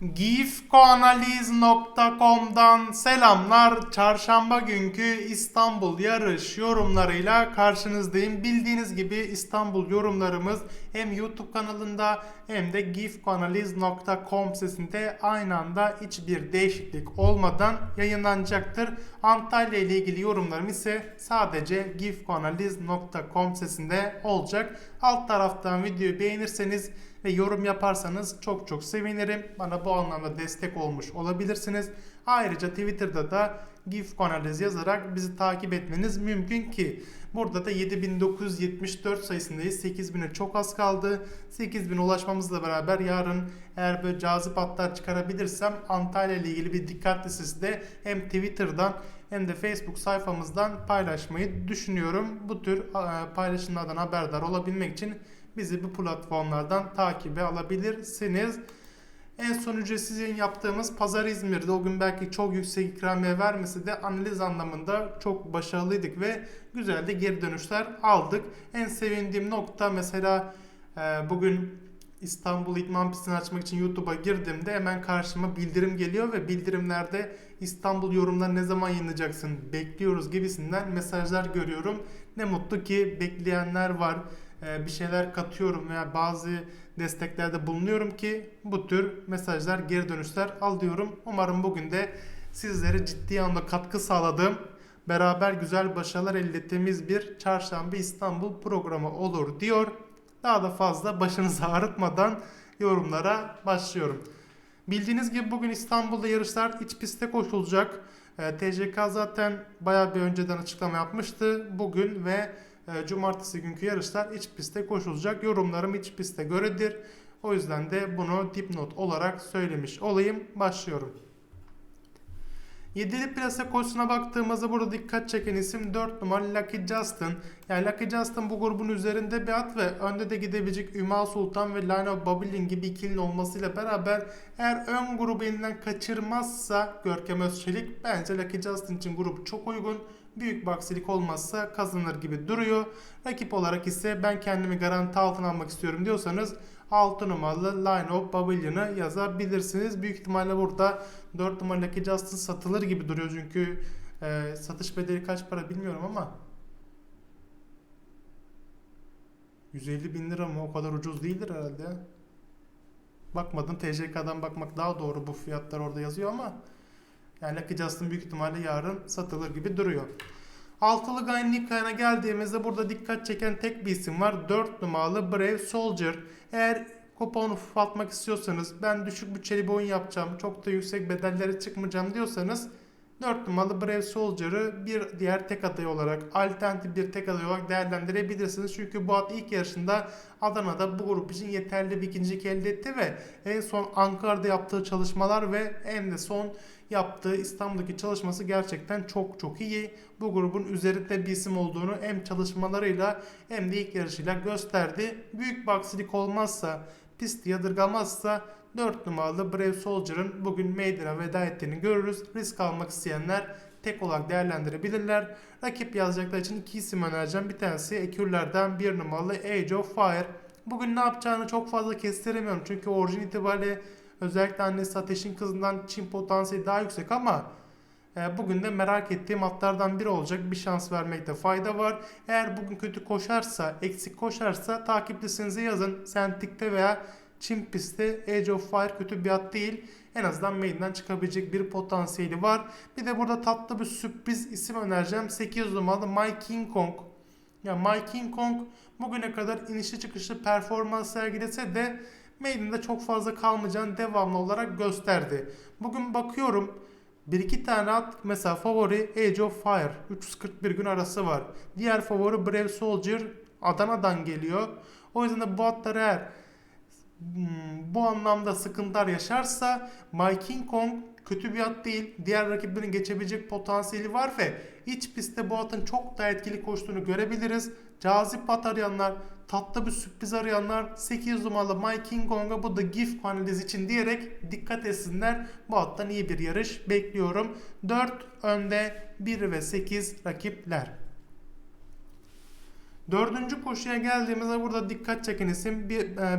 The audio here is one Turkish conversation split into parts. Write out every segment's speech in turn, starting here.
gifkoanaliz.com'dan selamlar. Çarşamba günkü İstanbul yarış yorumlarıyla karşınızdayım. Bildiğiniz gibi İstanbul yorumlarımız hem YouTube kanalında hem de gifkoanaliz.com sitesinde aynı anda hiçbir değişiklik olmadan yayınlanacaktır. Antalya ile ilgili yorumlarım ise sadece gifkoanaliz.com sitesinde olacak. Alt taraftan videoyu beğenirseniz ve yorum yaparsanız çok çok sevinirim. Bana bu anlamda destek olmuş olabilirsiniz. Ayrıca Twitter'da da GIF analiz yazarak bizi takip etmeniz mümkün ki burada da 7974 sayısındayız. 8000'e çok az kaldı. 8000 ulaşmamızla beraber yarın eğer böyle cazip hatlar çıkarabilirsem Antalya ile ilgili bir dikkat listesi de hem Twitter'dan hem de Facebook sayfamızdan paylaşmayı düşünüyorum. Bu tür e, paylaşımlardan haberdar olabilmek için bizi bu platformlardan takibe alabilirsiniz. En son ücretsiz yayın yaptığımız Pazar İzmir'de o gün belki çok yüksek ikramiye vermesi de analiz anlamında çok başarılıydık ve güzel de geri dönüşler aldık. En sevindiğim nokta mesela e, bugün İstanbul İdman Pistini açmak için YouTube'a girdiğimde hemen karşıma bildirim geliyor ve bildirimlerde İstanbul yorumları ne zaman yayınlayacaksın bekliyoruz gibisinden mesajlar görüyorum. Ne mutlu ki bekleyenler var bir şeyler katıyorum veya bazı desteklerde bulunuyorum ki bu tür mesajlar, geri dönüşler alıyorum. Umarım bugün de sizlere ciddi anlamda katkı sağladığım, beraber güzel başarılar elde ettiğimiz bir çarşamba İstanbul programı olur diyor. Daha da fazla başınızı ağrıtmadan yorumlara başlıyorum. Bildiğiniz gibi bugün İstanbul'da yarışlar iç pistte koşulacak. TCK zaten bayağı bir önceden açıklama yapmıştı. Bugün ve e, cumartesi günkü yarışlar iç pistte koşulacak. Yorumlarım iç piste göredir. O yüzden de bunu dipnot olarak söylemiş olayım. Başlıyorum. Yedili plase koşusuna baktığımızda burada dikkat çeken isim 4 numaralı Lucky Justin. Yani Lucky Justin bu grubun üzerinde bir at ve önde de gidebilecek Ümal Sultan ve Line of Babylon gibi ikilinin olmasıyla beraber eğer ön grubu elinden kaçırmazsa Görkem Özçelik bence Lucky Justin için grubu çok uygun büyük bir aksilik olmazsa kazanır gibi duruyor. Rakip olarak ise ben kendimi garanti altına almak istiyorum diyorsanız 6 numaralı Line of Babylon'ı yazabilirsiniz. Büyük ihtimalle burada 4 numaradaki Justin satılır gibi duruyor çünkü e, satış bedeli kaç para bilmiyorum ama 150 bin lira mı o kadar ucuz değildir herhalde. Bakmadım TCK'dan bakmak daha doğru bu fiyatlar orada yazıyor ama yani Lucky Justin büyük ihtimalle yarın satılır gibi duruyor. Altılı Gayn Nikay'ına geldiğimizde burada dikkat çeken tek bir isim var. 4 numaralı Brave Soldier. Eğer kuponu ufaltmak istiyorsanız ben düşük bütçeli bir oyun yapacağım. Çok da yüksek bedellere çıkmayacağım diyorsanız 4 numaralı Brave Soldier'ı bir diğer tek aday olarak alternatif bir tek aday olarak değerlendirebilirsiniz. Çünkü bu at ilk yarışında Adana'da bu grup için yeterli bir ikincilik elde etti ve en son Ankara'da yaptığı çalışmalar ve en de son yaptığı İstanbul'daki çalışması gerçekten çok çok iyi. Bu grubun üzerinde bir isim olduğunu hem çalışmalarıyla hem de ilk yarışıyla gösterdi. Büyük bir olmazsa, pisti yadırgamazsa 4 numaralı Brave Soldier'ın bugün meydana veda ettiğini görürüz. Risk almak isteyenler tek olarak değerlendirebilirler. Rakip yazacaklar için iki isim önereceğim. Bir tanesi Ekürler'den 1 numaralı Age of Fire. Bugün ne yapacağını çok fazla kestiremiyorum. Çünkü orijin itibariyle özellikle annesi Ateş'in kızından Çin potansiyeli daha yüksek ama bugün de merak ettiğim atlardan biri olacak. Bir şans vermekte fayda var. Eğer bugün kötü koşarsa, eksik koşarsa takiplisinize yazın. Sentik'te veya Çin pistte Age of Fire kötü bir at değil. En azından meydana çıkabilecek bir potansiyeli var. Bir de burada tatlı bir sürpriz isim önereceğim. 8 numaralı My King Kong. Ya My King Kong bugüne kadar inişli çıkışlı performans sergilese de Maiden'de çok fazla kalmayacağını devamlı olarak gösterdi. Bugün bakıyorum bir iki tane at mesela favori Age of Fire 341 gün arası var. Diğer favori Brave Soldier Adana'dan geliyor. O yüzden de bu atlar eğer Hmm, bu anlamda sıkıntılar yaşarsa My King Kong kötü bir at değil. Diğer rakiplerin geçebilecek potansiyeli var ve iç pistte bu atın çok daha etkili koştuğunu görebiliriz. Cazip at arayanlar, tatlı bir sürpriz arayanlar 8 numaralı My King Kong'a bu da GIF analiz için diyerek dikkat etsinler. Bu attan iyi bir yarış bekliyorum. 4 önde 1 ve 8 rakipler. Dördüncü koşuya geldiğimizde burada dikkat çeken isim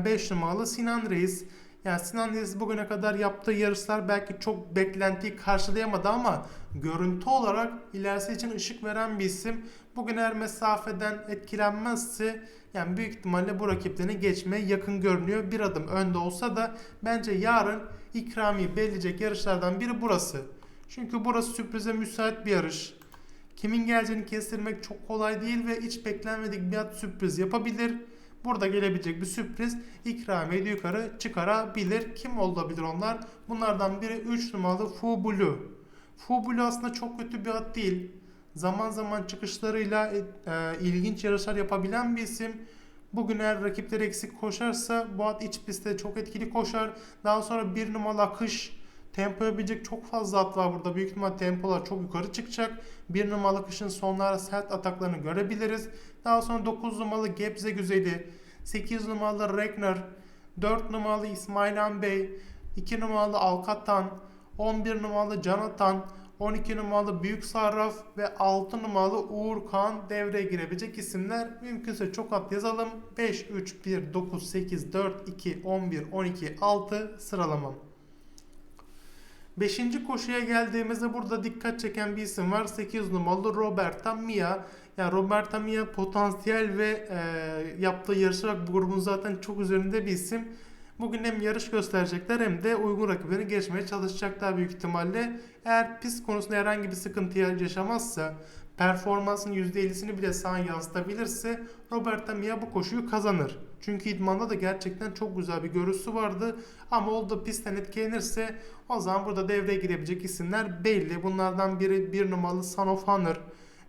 5 e, numaralı Sinan Reis. Yani Sinan Yıldız bugüne kadar yaptığı yarışlar belki çok beklentiyi karşılayamadı ama görüntü olarak ilerisi için ışık veren bir isim. Bugün eğer mesafeden etkilenmezse yani büyük ihtimalle bu rakiplerini geçmeye yakın görünüyor. Bir adım önde olsa da bence yarın ikramiyi belirleyecek yarışlardan biri burası. Çünkü burası sürprize müsait bir yarış. Kimin geleceğini kestirmek çok kolay değil ve hiç beklenmedik bir at sürpriz yapabilir. Burada gelebilecek bir sürpriz ikramiyeyi de yukarı çıkarabilir. Kim olabilir onlar? Bunlardan biri 3 numaralı Fu Blue. Fu Blue aslında çok kötü bir at değil. Zaman zaman çıkışlarıyla e, ilginç yarışlar yapabilen bir isim. Bugün eğer rakipleri eksik koşarsa bu at iç pistte çok etkili koşar. Daha sonra bir numaralı akış tempo yapabilecek çok fazla at var burada. Büyük ihtimal tempolar çok yukarı çıkacak. Bir numaralı akışın sonlara sert ataklarını görebiliriz. Daha sonra 9 numaralı Gebze Güzeli, 8 numaralı Regner, 4 numaralı İsmail Han Bey, 2 numaralı Alkatan, 11 numaralı Canatan, 12 numaralı Büyük Sarraf ve 6 numaralı Uğur Kağan devreye girebilecek isimler. Mümkünse çok at yazalım. 5, 3, 1, 9, 8, 4, 2, 11, 12, 6 sıralamam. Beşinci koşuya geldiğimizde burada dikkat çeken bir isim var. 8 numaralı Roberta Mia. Yani Roberta Mia potansiyel ve e, yaptığı yarışarak bu grubun zaten çok üzerinde bir isim. Bugün hem yarış gösterecekler hem de uygun rakiplerini geçmeye çalışacaklar büyük ihtimalle. Eğer pist konusunda herhangi bir sıkıntı yaşamazsa, performansın %50'sini bile sahaya yansıtabilirse Roberta Mia bu koşuyu kazanır. Çünkü idmanda da gerçekten çok güzel bir görüntüsü vardı. Ama o da pistten etkilenirse o zaman burada devreye girebilecek isimler belli. Bunlardan biri bir numaralı Son of Honor.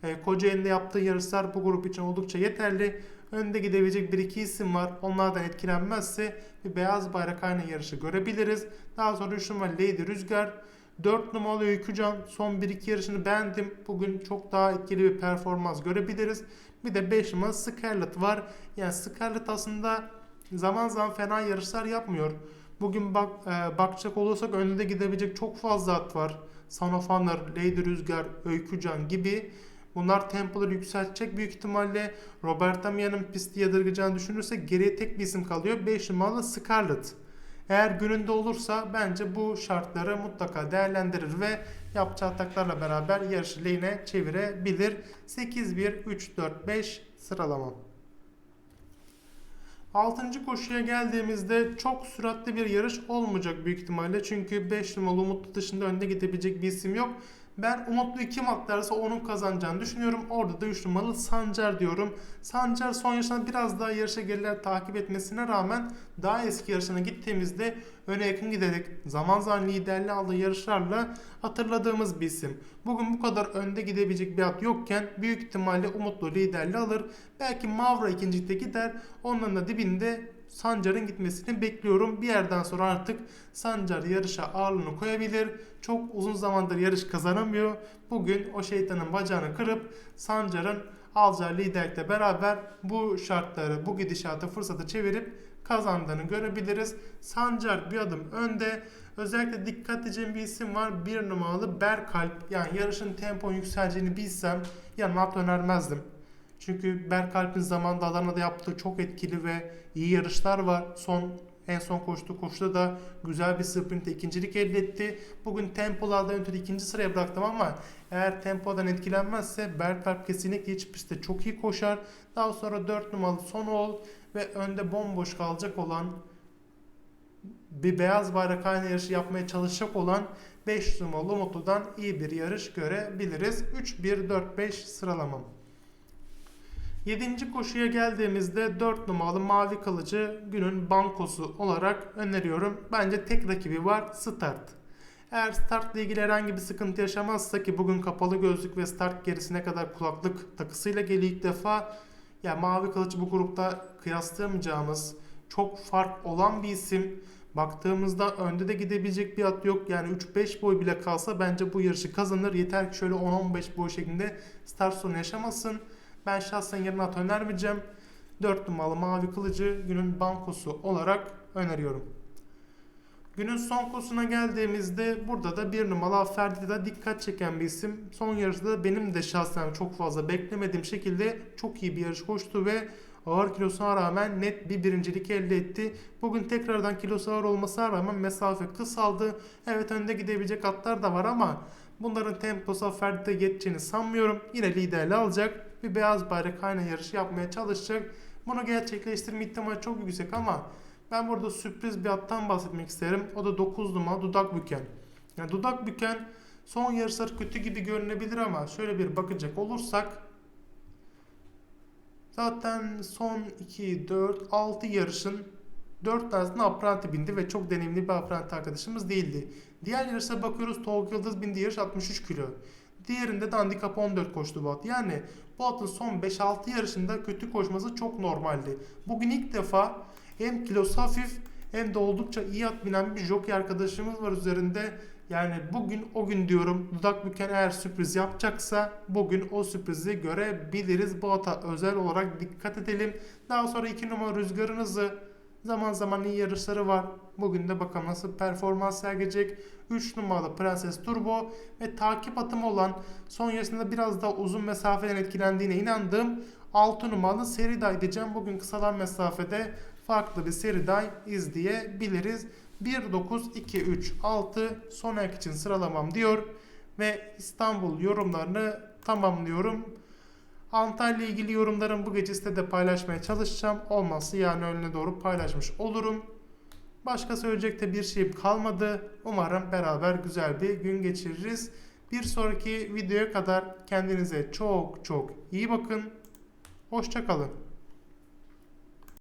E, Kocaeli'nde yaptığı yarışlar bu grup için oldukça yeterli. Önde gidebilecek bir iki isim var. Onlardan etkilenmezse bir beyaz bayrak aynı yarışı görebiliriz. Daha sonra 3 numaralı Lady Rüzgar. 4 numaralı Öykücan son 1-2 yarışını beğendim. Bugün çok daha etkili bir performans görebiliriz. Bir de 5 numaralı Scarlett var. Yani Scarlett aslında zaman zaman fena yarışlar yapmıyor. Bugün bak, e, bakacak olursak önünde gidebilecek çok fazla at var. Son of Honor, Lady Rüzgar, Öykücan gibi. Bunlar tempoları yükseltecek büyük ihtimalle. Roberta Mia'nın pisti yadırgayacağını düşünürsek geriye tek bir isim kalıyor. 5 numaralı Scarlett. Eğer gününde olursa bence bu şartları mutlaka değerlendirir ve yapacağı ataklarla beraber yarışı lehine çevirebilir. 8-1-3-4-5 sıralama. 6. koşuya geldiğimizde çok süratli bir yarış olmayacak büyük ihtimalle. Çünkü 5 numaralı Umutlu dışında önde gidebilecek bir isim yok. Ben Umutlu'yu kim atlarsa onun kazanacağını düşünüyorum. Orada da 3 numaralı Sancar diyorum. Sancar son yarışında biraz daha yarışa geriler takip etmesine rağmen daha eski yarışına gittiğimizde öne yakın giderek zaman zaman liderliği aldığı yarışlarla hatırladığımız bir isim. Bugün bu kadar önde gidebilecek bir at yokken büyük ihtimalle Umutlu liderliği alır. Belki Mavra ikincilikte gider. Onların da dibinde Sancar'ın gitmesini bekliyorum. Bir yerden sonra artık Sancar yarışa ağırlığını koyabilir. Çok uzun zamandır yarış kazanamıyor. Bugün o şeytanın bacağını kırıp Sancar'ın alacağı liderlikle beraber bu şartları, bu gidişatı fırsatı çevirip kazandığını görebiliriz. Sancar bir adım önde. Özellikle dikkat edeceğim bir isim var. Bir numaralı Berkalp. Yani yarışın tempo yükseleceğini bilsem yanına at önermezdim. Çünkü Berkalp'in zamanında Adana'da yaptığı çok etkili ve iyi yarışlar var. Son en son koştuğu koşuda da güzel bir sprint ikincilik elde etti. Bugün tempolardan ötürü ikinci sıraya bıraktım ama eğer tempodan etkilenmezse Berkalp kesinlikle iç pistte çok iyi koşar. Daha sonra 4 numaralı Sonol ve önde bomboş kalacak olan bir beyaz bayrak aynı yarışı yapmaya çalışacak olan 5 numaralı Mutlu'dan iyi bir yarış görebiliriz. 3-1-4-5 sıralamam. 7. koşuya geldiğimizde 4 numaralı mavi kılıcı günün bankosu olarak öneriyorum. Bence tek rakibi var Start. Eğer startla ilgili herhangi bir sıkıntı yaşamazsa ki bugün kapalı gözlük ve start gerisine kadar kulaklık takısıyla geliyor ilk defa. Ya mavi kılıç bu grupta kıyaslayamayacağımız çok fark olan bir isim. Baktığımızda önde de gidebilecek bir at yok. Yani 3-5 boy bile kalsa bence bu yarışı kazanır. Yeter ki şöyle 10-15 boy şeklinde start sonu yaşamasın. Ben şahsen yerine at önermeyeceğim. 4 numaralı mavi kılıcı günün bankosu olarak öneriyorum. Günün son kosuna geldiğimizde burada da bir numaralı Ferdi'de dikkat çeken bir isim. Son yarışta benim de şahsen çok fazla beklemediğim şekilde çok iyi bir yarış koştu ve ağır kilosuna rağmen net bir birincilik elde etti. Bugün tekrardan kilosu ağır olmasına rağmen mesafe kısaldı. Evet önde gidebilecek atlar da var ama bunların temposu Ferdi'de geçeceğini sanmıyorum. Yine liderliği alacak. Bir beyaz bayrak aynı yarışı yapmaya çalışacak. Bunu gerçekleştirme ihtimali çok yüksek ama ben burada sürpriz bir attan bahsetmek isterim. O da 9 numara Dudak Büken. Yani Dudak Büken son yarışlar kötü gibi görünebilir ama şöyle bir bakacak olursak zaten son 2, 4, 6 yarışın 4 tanesinde apranti bindi ve çok deneyimli bir apranti arkadaşımız değildi. Diğer yarışa bakıyoruz Tolga Yıldız bindi yarış 63 kilo. Diğerinde de handikap 14 koştu bu. Yani bu atın son 5-6 yarışında kötü koşması çok normaldi. Bugün ilk defa hem kilosu hafif hem de oldukça iyi at binen bir jockey arkadaşımız var üzerinde. Yani bugün o gün diyorum dudak büken eğer sürpriz yapacaksa bugün o sürprizi görebiliriz. Bu ata özel olarak dikkat edelim. Daha sonra 2 numara rüzgarın hızı zaman zaman iyi yarışları var. Bugün de bakalım nasıl performans sergileyecek. 3 numaralı Prenses Turbo ve takip atımı olan son yarısında biraz daha uzun mesafeden etkilendiğine inandığım 6 numaralı Seriday diyeceğim. Bugün kısalan mesafede farklı bir Seriday izleyebiliriz. 1, 9, 2, 3, 6 son ayak için sıralamam diyor. Ve İstanbul yorumlarını tamamlıyorum. Antalya ile ilgili yorumlarımı bu gece sitede paylaşmaya çalışacağım. Olmazsa yarın öğlene doğru paylaşmış olurum. Başka söyleyecek de bir şeyim kalmadı. Umarım beraber güzel bir gün geçiririz. Bir sonraki videoya kadar kendinize çok çok iyi bakın. Hoşçakalın.